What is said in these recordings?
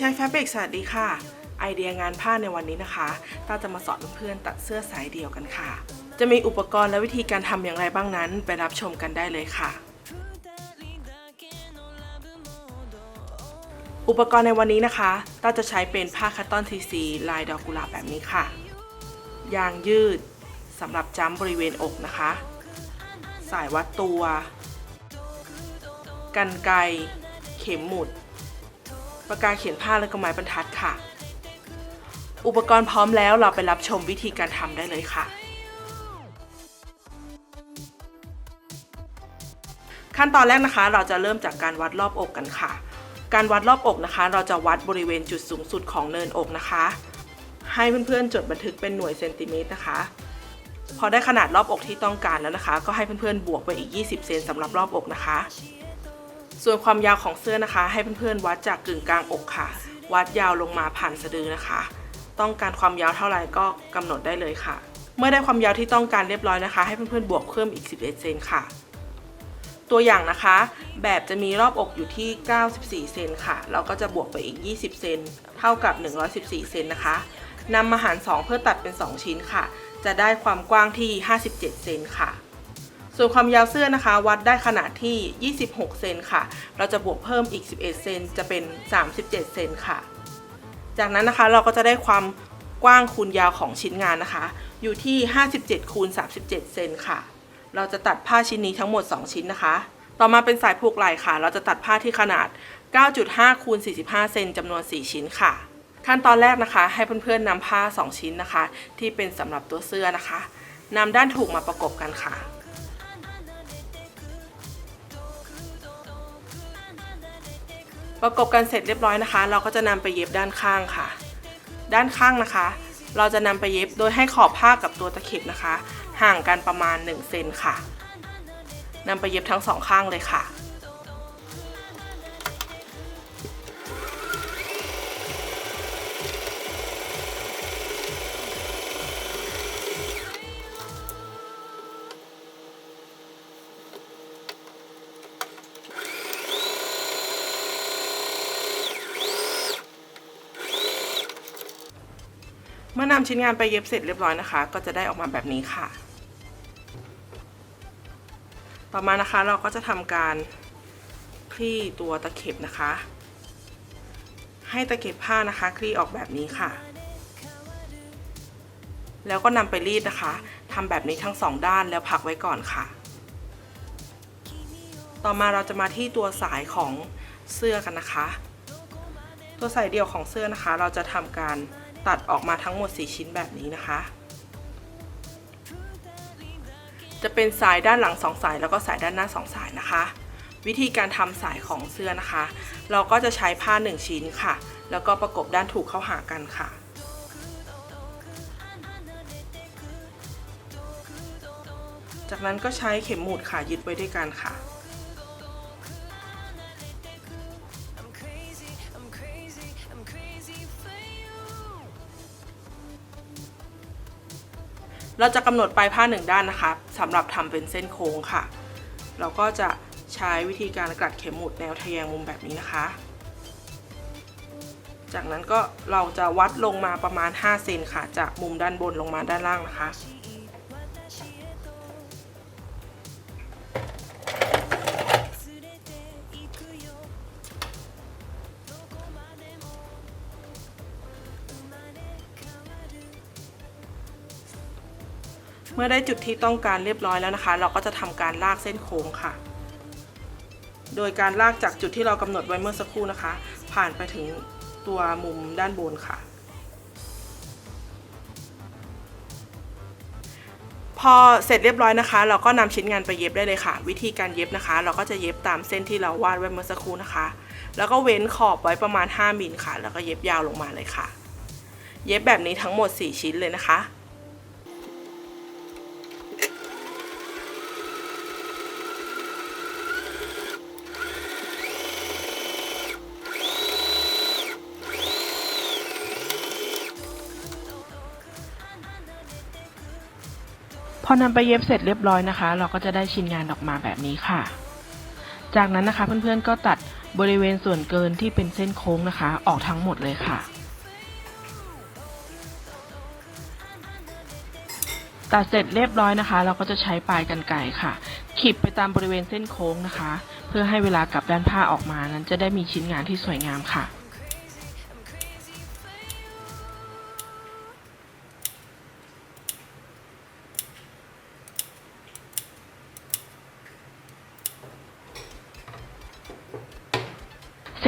をสีชัยแฟบริกสวัสดีค่ะ ไอเดียงานผ้าในวันนี้นะคะต้าจะมาสอนเพื่อนๆตัดเสื้อสายเดี่ยวกันค่ะ จะมีอุปกรณ์และวิธีการทำอย่างไรบ้างนั้น ไปรับชมกันได้เลยค่ะ อุปกรณ์ในวันนี้นะคะต้าจะใช้เป็นผ้าคัตตอนทีซีลายดอกกุหลาบแบบนี้ค่ะ ยางยืดสำหรับจ้ำบริเวณอกนะคะ สายวัดตัว กันไก เข็มหมุด ปากกาเขียนผ้าและก็ไม้บรรทัดค่ะ อุปกรณ์พร้อมแล้วเราไปรับชมวิธีการทำได้เลยค่ะ ขั้นตอนแรกนะคะ เราจะเริ่มจากการวัดรอบอกกันค่ะ การวัดรอบอกนะคะ เราจะวัดบริเวณจุดสูงสุดของเนินอกนะคะ ให้เพื่อนๆจดบันทึกเป็นหน่วยเซนติเมตรนะคะพอได้ขนาดรอบอกที่ต้องการแล้วนะคะ ก็ให้เพื่อนๆบวกไปอีก 20 เซนสำหรับรอบอกนะคะ ส่วนความยาวของเสื้อนะคะ ให้เพื่อนๆวัดจากกึ่งกลางอกค่ะ วัดยาวลงมาผ่านสะดือนะคะ ต้องการความยาวเท่าไหร่ก็กำหนดได้เลยค่ะ เมื่อได้ความยาวที่ต้องการเรียบร้อยนะคะ ให้เพื่อนๆบวกเพิ่มอีก 11 เซนค่ะ ตัวอย่างนะคะ แบบจะมีรอบอกอยู่ที่ 94 เซนค่ะ เราก็จะบวกไปอีก 20 เซนเท่ากับ 114 เซนนะคะนำมาหาร 2 เพื่อตัดเป็น 2 ชิ้นค่ะ จะได้ความกว้างที่ 57 เซนค่ะ ส่วนความยาวเสื้อนะคะ วัดได้ขนาดที่ 26 เซนค่ะ เราจะบวกเพิ่มอีก 11 เซนจะเป็น 37 เซนค่ะ จากนั้นนะคะเราก็จะได้ความกว้างคูณยาวของชิ้นงานนะคะ อยู่ที่ 57 คูณ 37 เซนค่ะ เราจะตัดผ้าชิ้นนี้ทั้งหมด 2 ชิ้นนะคะ ต่อมาเป็นสายผูกไหล่ค่ะ เราจะตัดผ้าที่ขนาด 9.5 คูณ 45 เซนจำนวน 4 ชิ้นค่ะ ขั้นตอนแรกนะคะ ให้เพื่อนๆนำผ้า 2 ชิ้นนะคะ ที่เป็นสำหรับตัวเสื้อนะคะนำด้านถูกมาประกบกันค่ะ ประกบกันเสร็จเรียบร้อยนะคะ เราก็จะนำไปเย็บด้านข้างค่ะ ด้านข้างนะคะ เราจะนำไปเย็บโดยให้ขอบผ้ากับตัวตะเข็บนะคะ ห่างกันประมาณ1เซนค่ะนำไปเย็บทั้งสองข้างเลยค่ะ เมื่อนำชิ้นงานไปเย็บเสร็จเรียบร้อยนะคะ ก็จะได้ออกมาแบบนี้ค่ะ ต่อมานะคะเราก็จะทำการคลี่ตัวตะเข็บนะคะ ให้ตะเข็บผ้านะคะ คลี่ออกแบบนี้ค่ะ แล้วก็นำไปรีดนะคะทำแบบนี้ทั้งสองด้านแล้วพักไว้ก่อนค่ะ ต่อมาเราจะมาที่ตัวสายของเสื้อกันนะคะ ตัวสายเดี่ยวของเสื้อนะคะ เราจะทำการ ตัดออกมาทั้งหมด 4 ชิ้นแบบนี้นะคะ จะเป็นสายด้านหลัง 2 สายแล้วก็สายด้านหน้า 2 สายนะคะ วิธีการทำสายของเสื้อนะคะ เราก็จะใช้ผ้า 1 ชิ้นค่ะ แล้วก็ประกบด้านถูกเข้าหากันค่ะจากนั้นก็ใช้เข็มหมุดค่ะยึดไว้ด้วยกันค่ะ เราจะกำหนดปลายผ้าหนึ่งด้านนะคะสำหรับทำเป็นเส้นโค้งค่ะ เราก็จะใช้วิธีการกลัดเข็มหมุดแนวทะแยงมุมแบบนี้นะคะ จากนั้นก็เราจะวัดลงมาประมาณ5เซนค่ะ จากมุมด้านบนลงมาด้านล่างนะคะ มื่อได้จุดที่ต้องการเรียบร้อยแล้วนะคะ เราก็จะทำการลากเส้นโค้งค่ะ โดยการลากจากจุดที่เรากำหนดไว้เมื่อสักครู่นะคะ ผ่านไปถึงตัวมุมด้านบนค่ะ พอเสร็จเรียบร้อยนะคะ เราก็นำชิ้นงานไปเย็บได้เลยค่ะ วิธีการเย็บนะคะ เราก็จะเย็บตามเส้นที่เราวาดไว้เมื่อสักครู่นะคะ แล้วก็เว้นขอบไว้ประมาณ 5มิลค่ะ แล้วก็เย็บยาวลงมาเลยค่ะ เย็บแบบนี้ทั้งหมด 4 ชิ้นเลยนะคะ อนำไปเย็บเสร็จเรียบร้อยนะคะ เราก็จะได้ชิ้นงานออกมาแบบนี้ค่ะ จากนั้นนะคะเพื่อนๆก็ตัดบริเวณส่วนเกินที่เป็นเส้นโค้งนะคะ ออกทั้งหมดเลยค่ะ ตัดเสร็จเรียบร้อยนะคะ เราก็จะใช้ปลายกันไกรค่ะ ขีบไปตามบริเวณเส้นโค้งนะคะ เพื่อให้เวลากลับด้านผ้าออกมานั้นจะได้มีชิ้นงานที่สวยงามค่ะ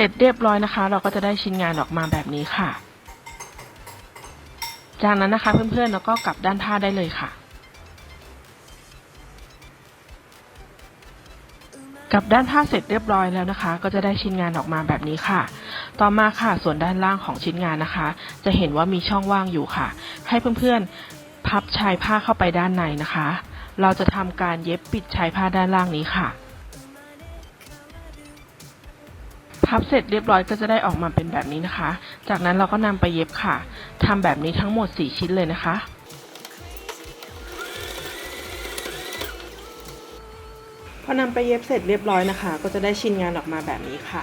ร็จเรียบร้อยนะคะ เราก็จะได้ชิ้นงานออกมาแบบนี้ค่ะ จากนั้นนะคะเพื่อนๆเราก็กลับด้านผ้าได้เลยค่ะกลับด้านผ้าเสร็จเรียบร้อยแล้วนะคะ ก็จะได้ชิ้นงานออกมาแบบนี้ค่ะ ต่อมาค่ะส่วนด้านล่างของชิ้นงานนะคะ จะเห็นว่ามีช่องว่างอยู่ค่ะ ให้เพื่อนๆพับชายผ้าเข้าไปด้านในนะคะ เราจะทำการเย็บปิดชายผ้าด้านล่างนี้ค่ะ พับเสร็จเรียบร้อยก็จะได้ออกมาเป็นแบบนี้นะคะ จากนั้นเราก็นำไปเย็บค่ะทำแบบนี้ทั้งหมด 4 ชิ้นเลยนะคะพอนำไปเย็บเสร็จเรียบร้อยนะคะ ก็จะได้ชิ้นงานออกมาแบบนี้ค่ะ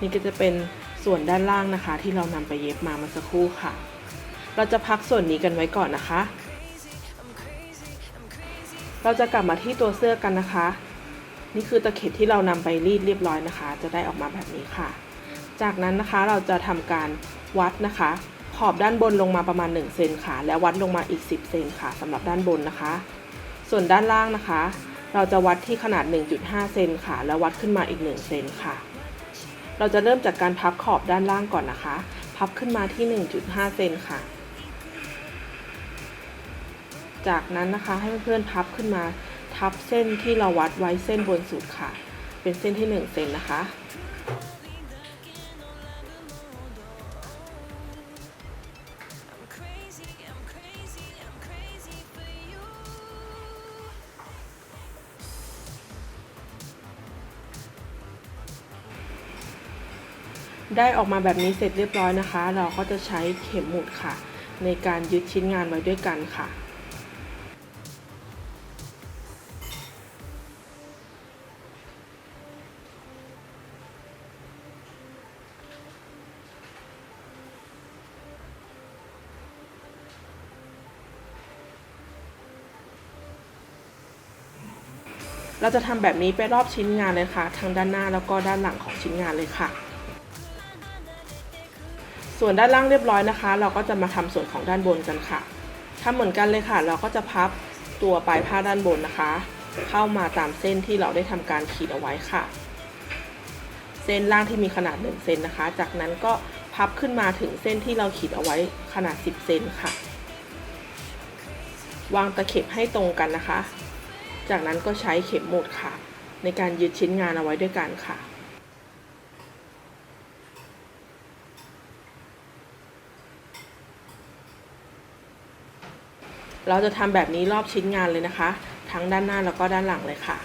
นี่ก็จะเป็นส่วนด้านล่างนะคะ ที่เรานำไปเย็บมาเมื่อสักครู่ค่ะ เราจะพักส่วนนี้กันไว้ก่อนนะคะ เราจะกลับมาที่ตัวเสื้อกันนะคะ นี่คือตะเข็บที่เรานำไปรีดเรียบร้อยนะคะ จะได้ออกมาแบบนี้ค่ะ จากนั้นนะคะเราจะทำการวัดนะคะ ขอบด้านบนลงมาประมาณ1เซนค่ะ แล้ววัดลงมาอีก 10เซนค่ะสำหรับด้านบนนะคะ ส่วนด้านล่างนะคะ เราจะวัดที่ขนาด 1.5 เซนค่ะ แล้ววัดขึ้นมาอีก1เซนค่ะ เราจะเริ่มจากการพับขอบด้านล่างก่อนนะคะ พับขึ้นมาที่ 1.5 เซนค่ะ จากนั้นนะคะให้เพื่อนๆพับขึ้นมา ทับเส้นที่เราวัดไว้เส้นบนสุดค่ะ เป็นเส้นที่1เซนนะคะ ได้ออกมาแบบนี้เสร็จเรียบร้อยนะคะ เราก็จะใช้เข็มหมุดค่ะ ในการยึดชิ้นงานไว้ด้วยกันค่ะ เราจะทำแบบนี้ไปรอบชิ้นงานเลยค่ะ ทั้งด้านหน้าแล้วก็ด้านหลังของชิ้นงานเลยค่ะ ส่วนด้านล่างเรียบร้อยนะคะ เราก็จะมาทำส่วนของด้านบนกันค่ะทำเหมือนกันเลยค่ะ เราก็จะพับตัวปลายผ้าด้านบนนะคะ เข้ามาตามเส้นที่เราได้ทำการขีดเอาไว้ค่ะ เส้นล่างที่มีขนาด1เซนนะคะ จากนั้นก็พับขึ้นมาถึงเส้นที่เราขีดเอาไว้ขนาด 10 เซนค่ะ วางตะเข็บให้ตรงกันนะคะ จากนั้นก็ใช้เข็มหมุดค่ะ ในการยึดชิ้นงานเอาไว้ด้วยกันค่ะเราจะทำแบบนี้รอบชิ้นงานเลยนะคะ ทั้งด้านหน้าแล้วก็ด้านหลังเลยค่ะ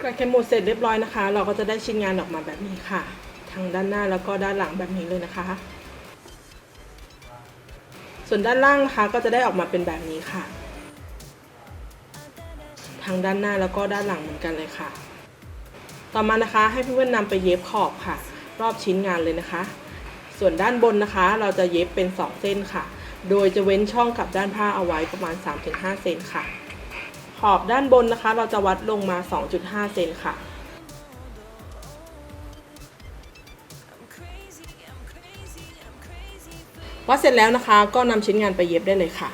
กระเข็มหมุดเสร็จเรียบร้อยนะคะ เราก็จะได้ชิ้นงานออกมาแบบนี้ค่ะ ทั้งด้านหน้าแล้วก็ด้านหลังแบบนี้เลยนะคะ ส่วนด้านล่างนะคะก็จะได้ออกมาเป็นแบบนี้ค่ะ ทั้งด้านหน้าแล้วก็ด้านหลังเหมือนกันเลยค่ะ ต่อมานะคะให้เพื่อนๆนำไปเย็บขอบค่ะ รอบชิ้นงานเลยนะคะ ส่วนด้านบนนะคะ เราจะเย็บเป็น 2 เส้นค่ะ โดยจะเว้นช่องกับด้านผ้าเอาไว้ประมาณ 3-5 เซนค่ะ ขอบด้านบนนะคะ เราจะวัดลงมา 2.5 เซนค่ะวัดเสร็จแล้วนะคะ ก็นำชิ้นงานไปเย็บได้เลยค่ะ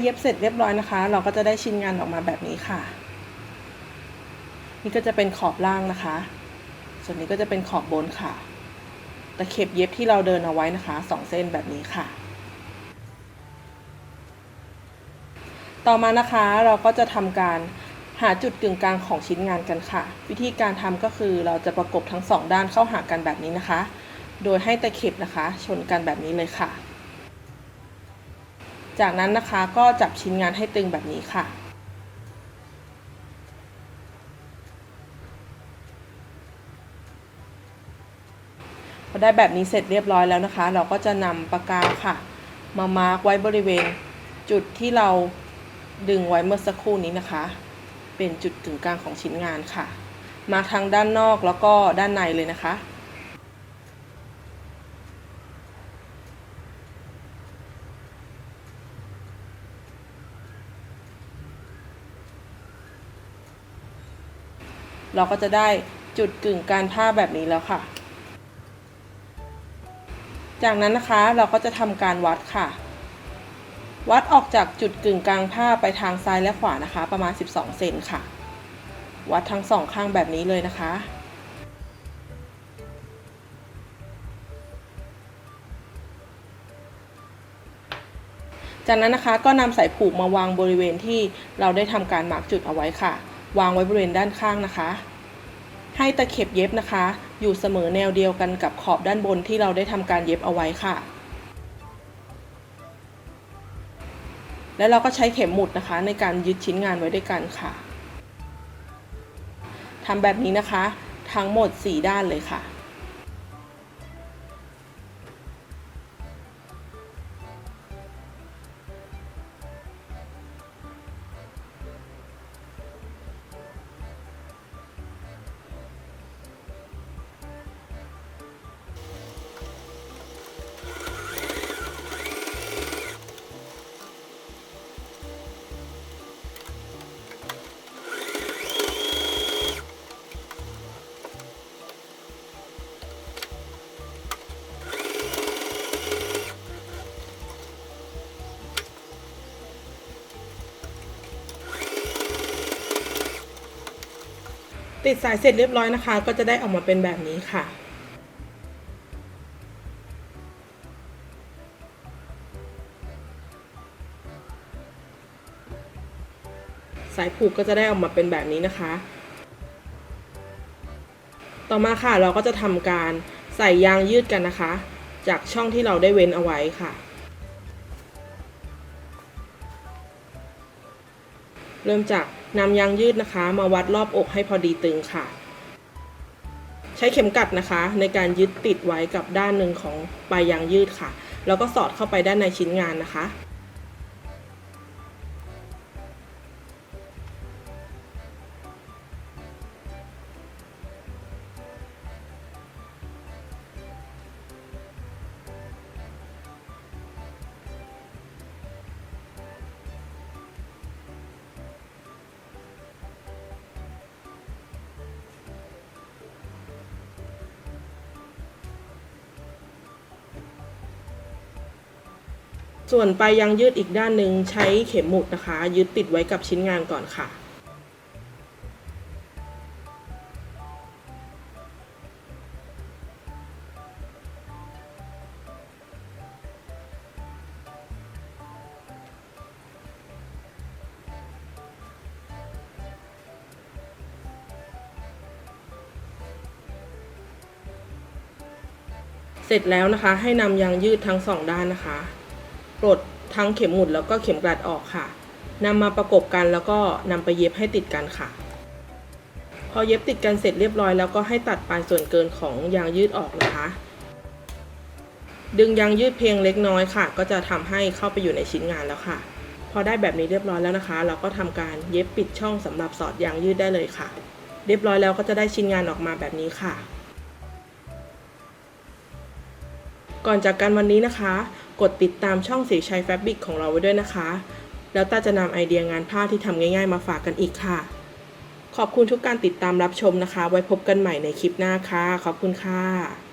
เย็บเสร็จเรียบร้อยนะคะ เราก็จะได้ชิ้นงานออกมาแบบนี้ค่ะ นี่ก็จะเป็นขอบล่างนะคะ ส่วนนี้ก็จะเป็นขอบบนค่ะตะเข็บเย็บที่เราเดินเอาไว้นะคะสองเส้นแบบนี้ค่ะ ต่อมานะคะเราก็จะทำการหาจุดกึ่งกลางของชิ้นงานกันค่ะ วิธีการทำก็คือเราจะประกบทั้งสองด้านเข้าหากันแบบนี้นะคะ โดยให้ตะเข็บนะคะ ชนกันแบบนี้เลยค่ะ จากนั้นนะคะก็จับชิ้นงานให้ตึงแบบนี้ค่ะ พอได้แบบนี้เสร็จเรียบร้อยแล้วนะคะ เราก็จะนำปากกาค่ะ มามาร์กไว้บริเวณจุดที่เราดึงไว้เมื่อสักครู่นี้นะคะ เป็นจุดกึ่งกลางของชิ้นงานค่ะ มาทั้งด้านนอกแล้วก็ด้านในเลยนะคะ เราก็จะได้จุดกึ่งกลางผ้าแบบนี้แล้วค่ะ จากนั้นนะคะเราก็จะทำการวัดค่ะ วัดออกจากจุดกึ่งกลางผ้าไปทางซ้ายและขวานะคะ ประมาณ 12 เซนค่ะ วัดทั้งสองข้างแบบนี้เลยนะคะจากนั้นนะคะก็นำสายผูกมาวางบริเวณที่เราได้ทำการมาร์กจุดเอาไว้ค่ะ วางไว้บริเวณด้านข้างนะคะ ให้ตะเข็บเย็บนะคะ อยู่เสมอแนวเดียวกันกับขอบด้านบนที่เราได้ทำการเย็บเอาไว้ค่ะ แล้วเราก็ใช้เข็มหมุดนะคะ ในการยึดชิ้นงานไว้ด้วยกันค่ะทำแบบนี้นะคะ ทั้งหมด 4 ด้านเลยค่ะ ติดสายเสร็จเรียบร้อยนะคะ ก็จะได้ออกมาเป็นแบบนี้ค่ะสายผูกก็จะได้ออกมาเป็นแบบนี้นะคะ ต่อมาค่ะเราก็จะทำการใส่ยางยืดกันนะคะ จากช่องที่เราได้เว้นเอาไว้ค่ะ เริ่มจาก นำยางยืดนะคะ มาวัดรอบอกให้พอดีตึงค่ะ ใช้เข็มกัดนะคะ ในการยึดติดไว้กับด้านหนึ่งของปลายยางยืดค่ะ แล้วก็สอดเข้าไปด้านในชิ้นงานนะคะ ส่วนปลายยางยืดอีกด้านหนึ่งใช้เข็มหมุดนะคะ ยึดติดไว้กับชิ้นงานก่อนค่ะ เสร็จแล้วนะคะให้นำยางยืดทั้งสองด้านนะคะ ปลดทั้งเข็มหมุดแล้วก็เข็มกลัดออกค่ะนำมาประกบกันแล้วก็นำไปเย็บให้ติดกันค่ะ พอเย็บติดกันเสร็จเรียบร้อยแล้วก็ให้ตัดปลายส่วนเกินของยางยืดออกนะคะ ดึงยางยืดเพียงเล็กน้อยค่ะ ก็จะทำให้เข้าไปอยู่ในชิ้นงานแล้วค่ะ พอได้แบบนี้เรียบร้อยแล้วนะคะ เราก็ทำการเย็บปิดช่องสำหรับสอดยางยืดได้เลยค่ะ เรียบร้อยแล้วก็จะได้ชิ้นงานออกมาแบบนี้ค่ะ ก่อนจากกันวันนี้นะคะ กดติดตามช่องสีชัยแฟบบิกของเราไว้ด้วยนะคะ แล้วตาจะนำไอเดียงานผ้าที่ทำง่าย ๆ มาฝากกันอีกค่ะ ขอบคุณทุกการติดตามรับชมนะคะ ไว้พบกันใหม่ในคลิปหน้าค่ะ ขอบคุณค่ะ